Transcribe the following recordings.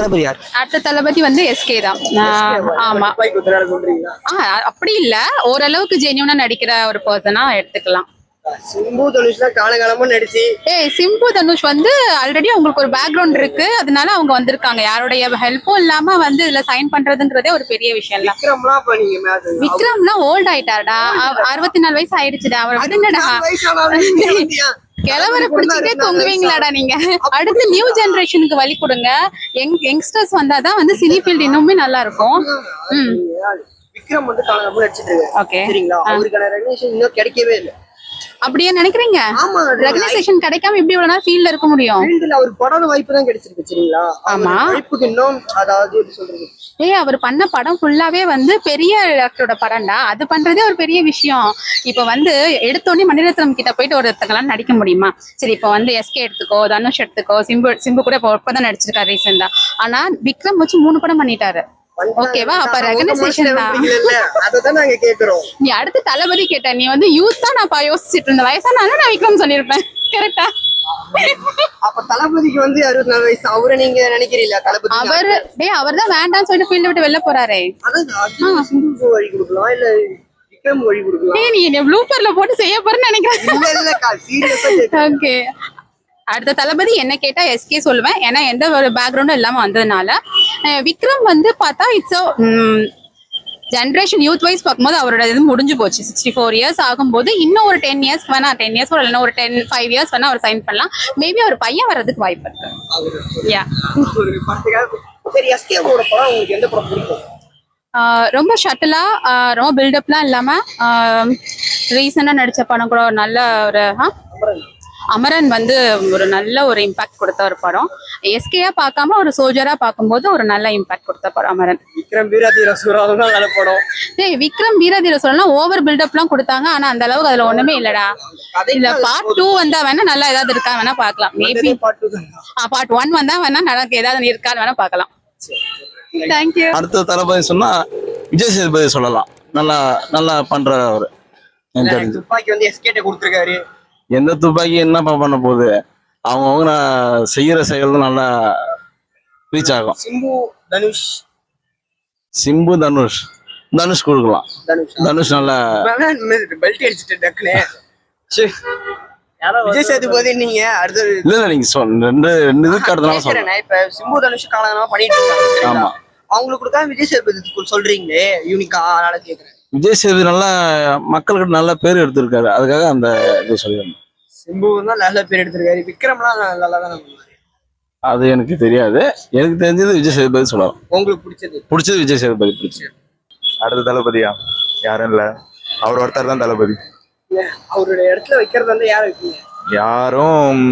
தளபதி யார்? அடுத்த தளபதி வந்து எஸ்கே தான். ஆமா. ஆ அப்படி இல்ல. ஓரளவுக்கு ஜென்யூனா நடிக்கிற ஒரு பர்சனா எடுத்துக்கலாம். சிம்பு தனுஷ்லாம் காலகாலமா நடிச்சு. ஏய் சிம்பு தனுஷ் வந்து ஆல்ரெடி அவங்களுக்கு ஒரு பேக்ரவுண்ட் இருக்கு. அதனால அவங்க வந்திருக்காங்க. யாருடைய ஹெல்ப்பும் இல்லாம வந்து இதுல சைன் பண்றதுங்கிறதே ஒரு பெரிய விஷயம் விக்ரம்லாம் விக்ரம்லாம் ஓல்ட் ஆயிட்டாடா அவ- அறுபத்தி நாலு வயசு ஆயிடுச்சுடா அவர் கிழவரை பிடிச்சிட்டே தொங்குவீங்களாடா நீங்க? அடுத்து நியூ ஜெனரேஷனுக்கு வழி கொடுங்க. யங் யங்ஸ்டர்ஸ் வந்தாதான் வந்து சினி ஃபீல்டு இன்னுமே நல்லா இருக்கும் விக்ரம் வந்து காலகாலமா நடிச்சிட்டு இருக்காரு. ஓகே சரிங்களா? அவருக்கான ரெகனேஷன் இன்னும் கிடைக்கவே இல்லை. அப்படியே நினைக்கிறீங்க? ஆமா. ரெகனைசேஷன் கிடைக்காம எப்படி இவ்வளவு நாள் ஃபீல்ட்ல இருக்க முடியும்? ஃபீல்டுல அவருக்கு படம் வாய்ப்பு தான் கிடைச்சிருக்கு சரிங்களா? ஆமா. அவர் நடிப்புக்கு இன்னும் அதாவது எப்படி சொல்றது? ஏய் அவர் பண்ண படம் ஃபுல்லாவே வந்து பெரிய ஆக்டரோட படம்டா. அது பண்றதே ஒரு பெரிய விஷயம். இப்போ வந்து எடுத்தோடனே மணிரத்னம் கிட்ட போயிட்டு ஒருத்தங்களாம் நடிக்க முடியுமா? சரி இப்போ வந்து எஸ்கே எடுத்துக்கோ தனுஷ் எடுத்துக்கோ சிம்பு சிம்பு கூட இப்போ இப்பதான் நடிச்சிருக்காரு ரீசெண்டா ஆனா விக்ரம் வச்சு மூணு படம் பண்ணிட்டாரு. ஓகேவா அப்ப ரெகனைசேஷன் தான் இல்ல அததான் நாங்க கேக்குறோம். நீ அடுத்து தளபதி கேட்ட நீ வந்து யூத் தான் நான் யோசிச்சுட்டு இருந்த வயசானாலும் நான் விக்ரம் சொல்லியிருப்பேன். கரெக்டா அப்ப தளபதிக்கு வந்து அறுபத்தி நாலு வயசு. அவரை நீங்க நினைக்கிறீங்களா தளபதி அவர் டேய் அவர் தான் வேண்டாம்னு சொல்லிட்டு ஃபீல்ட விட்டு வெளில போறாரே. வழி கொடுக்கலாம் இல்ல விக்ரம் வழி கொடுக்கலாம். நீ என்ன ப்ளூப்பர்ல போட்டு செய்ய போறேன்னு நினைக்கிறேன். ஓகே அடுத்த தளபதி என்ன கேட்டா எஸ்கே சொல்லுவேன். ஏன்னா எந்த ஒரு பேக்ரவுண்டும் இல்லாம வந்ததுனால. விக்ரம் வந்து பார்த்தா இட்ஸ் ஜென்ரேஷன் யூத் வைஸ் பார்க்கும்போது அவரோட இது முடிஞ்சு போச்சு. சிக்ஸ்டி ஃபோர் இயர்ஸ் ஆகும்போது இன்னும் ஒரு டென் இயர்ஸ் வேணா டென் இயர்ஸ் இல்லைன்னா ஒரு டென் ஃபைவ் இயர்ஸ் வேணா அவர் சைன் பண்ணலாம். மேபி அவர் பையன் வர்றதுக்கு வாய்ப்பு இருக்கு. யா ஒரு படத்துக்காக சரி எஸ்கேவோட படம் உங்களுக்கு எந்த படம் பிடிக்கும்? ரொம்ப ஷட்டிலா ரொம்ப பில்டப்லாம் இல்லாம ரீசெண்டாக நடிச்ச படம் கூட ஒரு நல்ல ஒரு அமரன் வந்து ஒரு நல்ல ஒரு இம்பாக்ட் கொடுத்த ஒரு படம் எஸ்கேயா பார்க்காம ஒரு சோல்ஜரா பார்க்கும்போது ஒரு நல்ல இம்பாக்ட் கொடுத்த படம் அமரன். விக்ரம் வீராதீர நல்ல படம். ஏய் விக்ரம் வீரதீர சொல்லலாம் ஓவர் பில்டப்லாம் கொடுத்தாங்க. ஆனா அந்த அளவுக்கு அதுல ஒண்ணுமே இல்லடா. இல்ல பார்ட் டூ வந்தா வேணா நல்லா ஏதாவது இருக்கா வேணா பார்க்கலாம். மேபி பார்ட் ஒன் வந்தா வேணா நடக்க ஏதாவது இருக்கான்னு வேணா பார்க்கலாம். தேங்க்யூ அடுத்த தளபதி சொன்னா விஜய் சேதுபதி சொல்லலாம். நல்லா நல்லா பண்ற அவரு துப்பாக்கி வந்து எஸ்கேட்ட கொடுத்துருக்காரு. எந்த துப்பாக்கி என்னப்பா பண்ண போகுது? அவங்கவுங்க நான் செய்யற செயல் நல்லா ரீச் ஆகும். சிம்பு தனுஷ். சிம்பு தனுஷ். தனுஷ் கொடுக்கலாம். தனுஷ்? தனுஷ் நல்லா பெல்ட் அடிச்சுட்டு டக்குனு. விஜய் சேதுபதி நீங்க அடுத்து இல்ல இல்ல நீங்க சொன்ன ரெண்டு ரெண்டு இதுக்கு அடுத்தனால சொல்றேன். இப்ப சிம்பு தனுஷ் காலங்களா பண்ணிட்டு இருக்காங்க? ஆமா. அவங்களுக்கு கொடுத்தா விஜய் சேதுபதி சொல்றீங்களே யூனிக்கா அதனால கேக்குறேன். விஜய் சேதுபதி நல்லா மக்கள்கிட்ட நல்ல பேர் எடுத்திருக்காரு. அதுக்காக அந்த இது சொல்லிடணும் சிம்பு தான் நல்ல பேர் எடுத்திருக்காரு. விக்ரம்லாம் நல்லா தான் அது எனக்கு தெரியாது. எனக்கு தெரிஞ்சது விஜய் சேதுபதி சொல்லலாம். உங்களுக்கு பிடிச்சது? பிடிச்சது விஜய் சேதுபதி பிடிச்சது. அடுத்த தளபதியா? யாரும் இல்ல. அவர் ஒருத்தர் தான் தளபதி. அவருடைய இடத்துல வைக்கிறது வந்து யார் வைப்பீங்க? யாரும்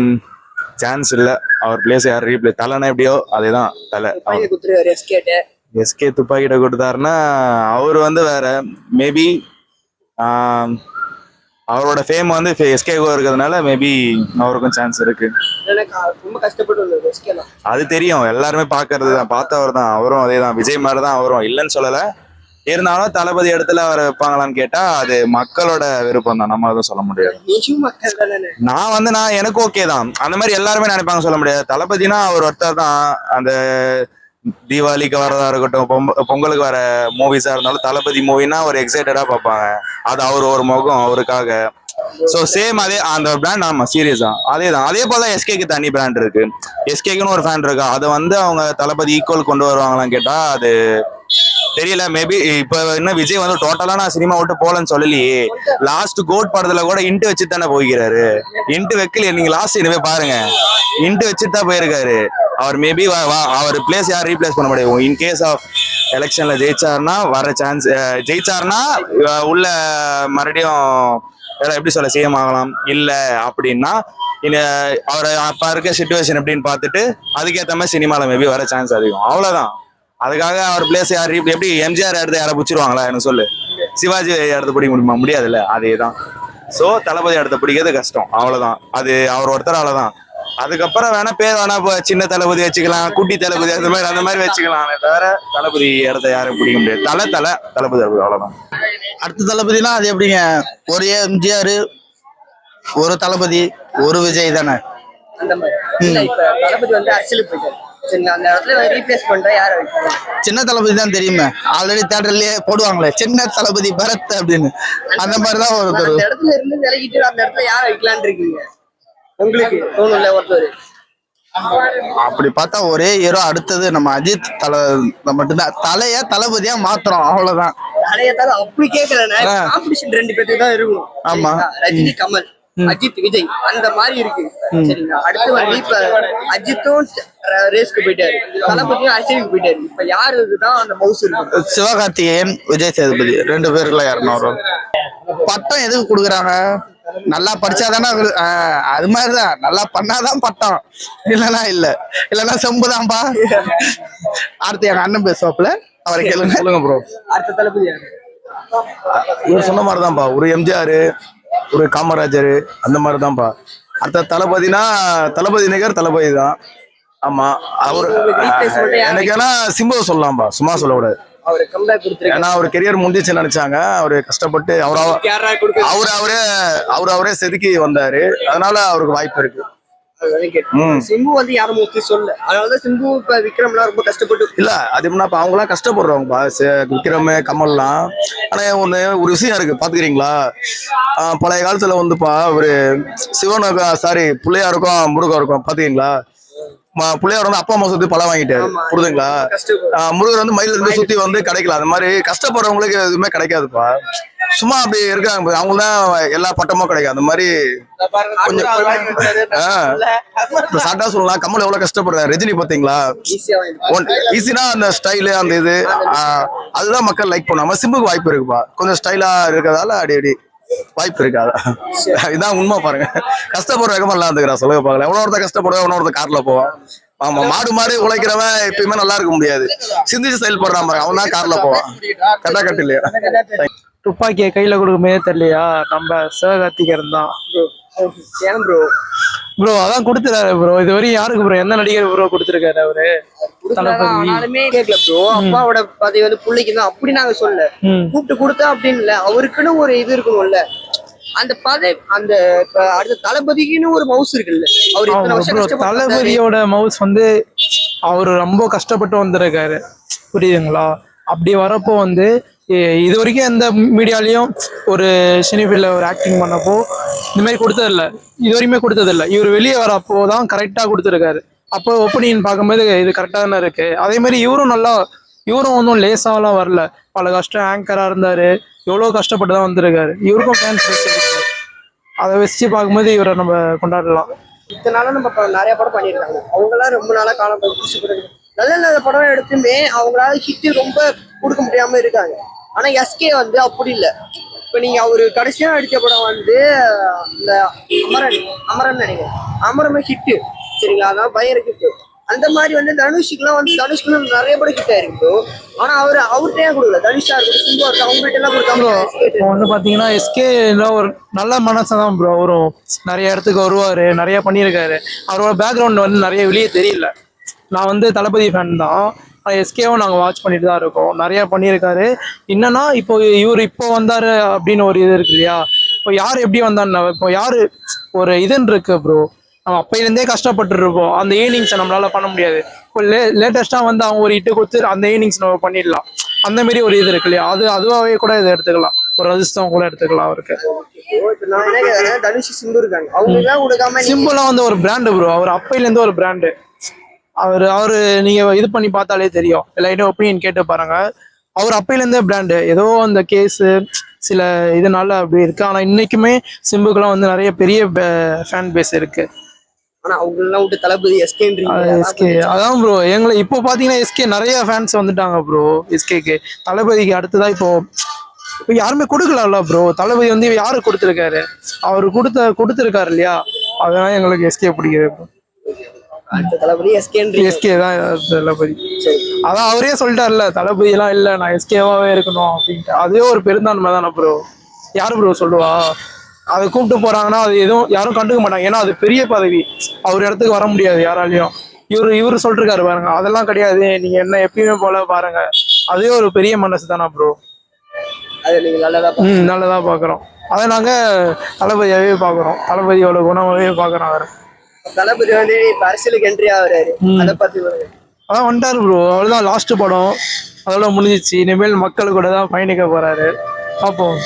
சான்ஸ் இல்ல. அவர் பிளேஸ் யார் ரீப்ளே தலைனா எப்படியோ அதேதான் தலை. குத்துருவாரு எஸ்கேட்ட. எஸ்கே துப்பாக்கிட்ட கொடுத்தாருன்னா அவர் வந்து வேற மேபி அவரோட ஃபேம் வந்து எஸ்கேகோ இருக்கிறதுனால மேபி அவருக்கும் சான்ஸ் இருக்கு. ரொம்ப கஷ்டப்பட்டு அது தெரியும். எல்லாருமே பாக்குறது தான். பார்த்தவர் தான். அவரும் அதே தான். விஜய் மாதிரி தான் அவரும். இல்லைன்னு சொல்லல. இருந்தாலும் தளபதி இடத்துல அவரை வைப்பாங்களான்னு கேட்டா அது மக்களோட விருப்பம் தான். நம்ம எதுவும் சொல்ல முடியாது. நான் வந்து நான் எனக்கு ஓகே தான். அந்த மாதிரி எல்லாருமே நினைப்பாங்க சொல்ல முடியாது. தளபதினா அவர் ஒருத்தர் தான். அந்த தீபாவளிக்கு வரதா இருக்கட்டும் பொங்கலுக்கு வர மூவிஸா இருந்தாலும் தளபதி மூவினா ஒரு எக்ஸைட்டடா பார்ப்பாங்க. அது அவர் ஒரு முகம் அவருக்காக. ஸோ சேம் அதே அந்த பிராண்ட் ஆமா சீரியஸ் தான் அதே தான் அதே போல எஸ்கேக்கு தனி பிராண்ட் இருக்கு. எஸ்கேக்குன்னு ஒரு ஃபேன் இருக்கா? அதை வந்து அவங்க தளபதி ஈக்குவல் கொண்டு வருவாங்களான்னு கேட்டா அது தெரியல. மேபி இப்ப என்ன விஜய் வந்து டோட்டலா நான் சினிமா விட்டு போலன்னு சொல்லலையே. லாஸ்ட் கோட் படத்துல கூட இன்ட்டு வச்சு தானே போய்க்கிறாரு. இன்ட்டு வைக்கல நீங்க லாஸ்ட் இனிமே பாருங்க. இன்ட்டு வச்சுட்டு தான் போயிருக்காரு. அவர் மேபி அவர் பிளேஸ் யார் ரீப்ளேஸ் பண்ண முடியும் இன் கேஸ் ஆஃப் எலெக்ஷன்ல ஜெயிச்சாருன்னா வர சான்ஸ் ஜெயிச்சாருன்னா உள்ள மறுபடியும் எப்படி சொல்ல சிஎம் ஆகலாம். இல்ல அப்படின்னா அவர் அப்ப இருக்க சுச்சுவேஷன் எப்படின்னு பார்த்துட்டு அதுக்கேற்ற மாதிரி சினிமால மேபி வர சான்ஸ் அதிகம். அவ்வளவுதான். அதுக்காக அவர் பிளேஸ் யார் எப்படி எம்ஜிஆர் எடுத்து யாரை பிடிச்சிருவாங்களா? எனக்கு சொல்லு. சிவாஜி இடத்த பிடிக்க முடியுமா? முடியாதுல்ல. அதே தான் ஸோ தளபதி இடத்த பிடிக்கிறது கஷ்டம். அவ்வளோதான் அது அவர் ஒருத்தரால தான் அதுக்கப்புறம் வேணா பேர் வேணா இப்போ சின்ன தளபதி வச்சுக்கலாம் குட்டி தளபதி அந்த மாதிரி அந்த மாதிரி வச்சுக்கலாம். தவிர தளபதி இடத்த யாரும் பிடிக்க முடியாது. தலை தலை தளபதி தளபதி அவ்வளவுதான். அடுத்த தளபதினா அது எப்படிங்க? ஒரு எம்ஜிஆர் ஒரு தளபதி ஒரு விஜய் தானே? அந்த மாதிரி. இல்ல இப்ப தளபதி வந்து அரசியலுக்கு போயிட்டாரு. சரிங்களா அந்த இடத்துல ரீப்ளேஸ் பண்ற யாரை வைக்கணும்? சின்ன தளபதி தான் தெரியுமே. ஆல்ரெடி தேட்டர்லயே போடுவாங்களே சின்ன தளபதி பரத் அப்படின்னு. அந்த மாதிரி தான் ஒருத்தர். அந்த இடத்துல இருந்து விலகிட்டு அந்த இடத்துல யாரை வைக்கலாம்னு இருக்கீங்க? உங்களுக்கு தோணும்ல ஒருத்தர்? அப்படி பார்த்தா ஒரே ஹீரோ அடுத்தது நம்ம அஜித் தலை மட்டும்தான். தலைய தளபதியா மாத்துறோம் அவ்வளவுதான். தலையத்தால அப்படி கேட்கல ரெண்டு பேருக்கு தான் இருக்கும். ஆமா. ரஜினி கமல். அஜித் விஜய் அந்த மாதிரி இருக்கு. சரிங்களா? அடுத்து வந்து இப்ப அஜித்தும் ரேஸ்க்கு போயிட்டாரு. தளபதியும் அரசியலுக்கு போயிட்டாரு. இப்ப யாருக்கு தான் அந்த மவுஸ் இருக்கு? சிவகார்த்திகேயன் விஜய் சேதுபதி. ரெண்டு பேருக்குள்ள யாருன்னா வரும் பட்டம் எதுக்கு கொடுக்குறாங்க? நல்லா படிச்சாதானே அது மாதிரிதான். நல்லா பண்ணாதான் பட்டம். இல்லைன்னா இல்ல. இல்லைன்னா செம்புதான்பா. அடுத்து எங்க அண்ணன் பேசுவாப்புல. அவரை கேளுங்க. சொல்லுங்க ப்ரோ அடுத்த தளபதி இவர் சொன்ன மாதிரி தான்ப்பா ஒரு எம்ஜிஆர் ஒரு காமராஜர் அந்த மாதிரி தான்ப்பா அடுத்த தளபதினா தளபதி நிகர் தளபதி தான். ஆமா அவர் எனக்கு ஏன்னா சிம்புவை சொல்லலாம்ப்பா சும்மா சொல்லக்கூடாது. ஏன்னா அவர் கெரியர் முடிஞ்சிச்சு நினைச்சாங்க. அவரு கஷ்டப்பட்டு அவரா அவர் அவரே அவர் அவரே செதுக்கி வந்தாரு. அதனால அவருக்கு வாய்ப்பு இருக்கு. சிம்பு வந்து யாரும் மோஸ்ட்லி சொல்ல அதனாலதான் சிம்பு இப்ப விக்ரம்லாம் ரொம்ப கஷ்டப்பட்டு இல்ல அது எப்படின்னா இப்ப அவங்களாம் கஷ்டப்படுறவங்கப்பா விக்ரம் கமல்லாம். ஆனா ஒண்ணு ஒரு விஷயம் இருக்கு பாத்துக்கிறீங்களா? பழைய காலத்துல வந்துப்பா ஒரு சிவனுக்கும் சாரி பிள்ளையாருக்கும் முருகருக்கும் பாத்துக்கிறீங்களா? ம- பிள்ளையார் வந்து அப்பா அம்மா சுத்தி பழம் வாங்கிட்டாரு ஆஹ் முருகர் வந்து மயில இருந்து சுத்தி வந்து கிடைக்கல. அந்த மாதிரி கஷ்டப்படுறவங்களுக்கு எதுவுமே கிடைக்காதுப்பா. சும்மா அப்படி இருக்காங்க. அவங்க தான் எல்லா பட்டமும் கிடைக்கும். அந்த மாதிரி கொஞ்சம் சாட்டா சொல்லலாம் கமல் எவ்வளவு கஷ்டப்படுறாரு? ரஜினி பாத்தீங்களா? ஈஸினா அந்த ஸ்டைலு அந்த இது அதுதான் மக்கள் லைக் பண்ணுவாங்க. சிம்புக்கு வாய்ப்பு இருக்குப்பா. கொஞ்சம் ஸ்டைலா இருக்கிறதால அடி அடி வாய்ப்பு இருக்காது. இதான் உண்மை பாருங்க. கஷ்டப்படுற ரகமெல்லாம் இருந்துக்கிறா சொல்லுங்க பாக்கல எவ்வளோ ஒருத்தர் கஷ்டப்படுவா எவ்வளோ ஒருத்தர் கார்ல போவான். ஆமா மாடு மாடு உழைக்கிறவன் எப்பயுமே நல்லா இருக்க முடியாது. சிந்திச்சு செயல்படுறான் பாருங்க. அவன் தான் கார்ல போவான். கட்டா கட்டு இல்லையா துப்பாக்கியை கையில கொடுக்குமே தெரியலையா? நம்ம சிவகார்த்திகேயன் தான் ஏன் ப்ரோ ப்ரோ அதான் கொடுத்துறாரு ப்ரோ இது வரையும் யாருக்கு ப்ரோ எந்த நடிகர் ப்ரோ கொடுத்துருக்காரு அவரு. ஆனாலுமே கேட்கல ப்ரோ அப்பாவோட பதவி வந்து பிள்ளைக்கு தான். அப்படி நாங்க சொல்ல. கூப்பிட்டு கொடுத்தா அப்படின்னு இல்ல. அவருக்குன்னு ஒரு இது இருக்கணும்ல அந்த பதவி அந்த அடுத்த தளபதிக்குன்னு ஒரு மவுஸ் இருக்குல்ல. அவர் இத்தனை வருஷம். தளபதியோட மவுஸ் வந்து அவர் ரொம்ப கஷ்டப்பட்டு வந்திருக்காரு. புரியுதுங்களா? அப்படி வரப்போ வந்து இது வரைக்கும் எந்த மீடியாலையும் ஒரு சினிஃபீல்டில் ஒரு ஆக்டிங் பண்ணப்போ இந்த மாதிரி கொடுத்ததில்ல. இது வரைக்குமே கொடுத்ததில்ல. இவர் வெளியே வரப்போ தான் கரெக்டாக கொடுத்துருக்காரு. அப்போ ஒப்பீனியன் பார்க்கும்போது இது கரெக்டாக தானே இருக்கு. அதே மாதிரி இவரும் நல்லா இவரும் ஒன்றும் லேசாகலாம் வரல. பல கஷ்டம் ஆங்கராக இருந்தார். எவ்வளோ கஷ்டப்பட்டு தான் வந்திருக்காரு. இவருக்கும் ஃபேன்ஸ் இருக்கு. அதை வச்சு பார்க்கும்போது இவரை நம்ம கொண்டாடலாம். இத்தனால நம்ம நிறைய படம் பண்ணியிருக்காங்க. அவங்களாம் ரொம்ப நாளாக காலம் நல்ல நல்ல படம் எடுத்துமே அவங்களால ஹிட்டு ரொம்ப கொடுக்க முடியாமல் இருக்காங்க. ஆனா எஸ்கே வந்து அப்படி இல்ல. இப்ப நீங்க அவரு கடைசியா நடிச்ச படம் வந்து இந்த அமரன் அமரன் நினைக்கிறேன் அமரமே ஹிட் சரிங்களா? அதான் பயங்கர ஹிட் அந்த மாதிரி வந்து தனுஷுக்குலாம் வந்து தனுஷ்க்கு நிறைய படம் ஹிட் ஆயிருக்கு bro. ஆனா அவரு அவர்கிட்ட கொடுக்கல? தனுஷா இருக்கட்டும் சிம்பா இருக்கட்டும் அவங்ககிட்ட எல்லாம் கொடுக்காம வந்து பாத்தீங்கன்னா எஸ்கே ஒரு நல்ல மனசு தான் ப்ரோ வரும் நிறைய இடத்துக்கு வருவாரு நிறைய பண்ணியிருக்காரு. அவரோட பேக்ரவுண்ட் வந்து நிறைய வெளியே தெரியல. நான் வந்து தளபதி ஃபேன் தான். எஸ்கேவும் நாங்கள் வாட்ச் பண்ணிட்டு தான் இருக்கோம். நிறைய பண்ணியிருக்காரு. என்னன்னா இப்போ இவர் இப்போ வந்தாரு அப்படின்னு ஒரு இது இருக்கு இல்லையா? இப்போ யார் எப்படி வந்தான்னு இப்போ யாரு ஒரு இதுன்னு இருக்கு ப்ரோ நம்ம அப்பையிலேருந்தே கஷ்டப்பட்டு இருப்போம் அந்த ஏர்னிங்ஸை நம்மளால பண்ண முடியாது. இப்போ லே லேட்டஸ்ட்டாக வந்து அவங்க ஒரு இட்டு கொடுத்து அந்த ஏர்னிங்ஸ் நம்ம பண்ணிடலாம். அந்த மாதிரி ஒரு இது இருக்கு இல்லையா? அது அதுவாகவே கூட இதை எடுத்துக்கலாம். ஒரு அதிர்ஷ்டம் கூட எடுத்துக்கலாம் அவருக்கு. சிம்பிளா வந்து ஒரு பிராண்டு ப்ரோ அவர் அப்பையிலேருந்து ஒரு பிராண்டு அவர் அவர் நீங்க இது பண்ணி பார்த்தாலே தெரியும். எல்லார்ட்டும் ஒப்பீனியன் கேட்டு பாருங்க. அவர் அப்பையிலேருந்தே பிராண்டு ஏதோ அந்த கேஸு சில இதனால அப்படி இருக்கு. ஆனா இன்னைக்குமே சிம்புக்கெல்லாம் வந்து நிறைய பெரிய ஃபேன் பேஸ் இருக்கு. ஆனா அவங்க எல்லாம் விட்டு தளபதி எஸ்கேன்றீங்க எஸ்கே அதான் ப்ரோ எங்களை இப்போ பார்த்தீங்கன்னா எஸ்கே நிறைய ஃபேன்ஸ் வந்துட்டாங்க ப்ரோ எஸ்கேக்கு தளபதிக்கு அடுத்ததா இப்போ இப்போ யாருமே கொடுக்கலாம்ல ப்ரோ தளபதி வந்து யாரு கொடுத்துருக்காரு? அவர் கொடுத்த கொடுத்துருக்காரு இல்லையா? அதனால எங்களுக்கு எஸ்கே பிடிக்குது bro. அடுத்த தளபதி எஸ்கேன்றீங்க எஸ்கே தான் தளபதி. சரி. அதான் அவரே சொல்லிட்டார்ல தளபதி எல்லாம் இல்ல நான் எஸ்கேவாவே இருக்கணும் அப்படின்ட்டு. அதே ஒரு பெருந்தான்மை தானே ப்ரோ யாரு ப்ரோ சொல்லுவா? அதை கூப்பிட்டு போறாங்கன்னா அது எதுவும் யாரும் கண்டுக்க மாட்டாங்க. ஏன்னா அது பெரிய பதவி. அவர் இடத்துக்கு வர முடியாது யாராலையும். இவரு இவரு சொல்லிருக்காரு பாருங்க. அதெல்லாம் கிடையாது. நீங்க என்ன எப்பயுமே போல பாருங்க. அதே ஒரு பெரிய மனசு தானே ப்ரோ அது நீங்க நல்லதா. ம் நல்லதா பாக்குறோம். அதை நாங்க தளபதியாவே பாக்குறோம். தளபதியோட குணமாவே பாக்குறோம் அவரை. தளபதி வந்து அரசியலுக்கு என்ட்ரி ஆகுறாரு. அதை பத்தி அதான் வந்துட்டாரு ப்ரோ அவ்வளோதான் லாஸ்ட் படம். அதோட முடிஞ்சிச்சு. இனிமேல் மக்கள் கூட தான் பயணிக்க போறாரு. பார்ப்போம்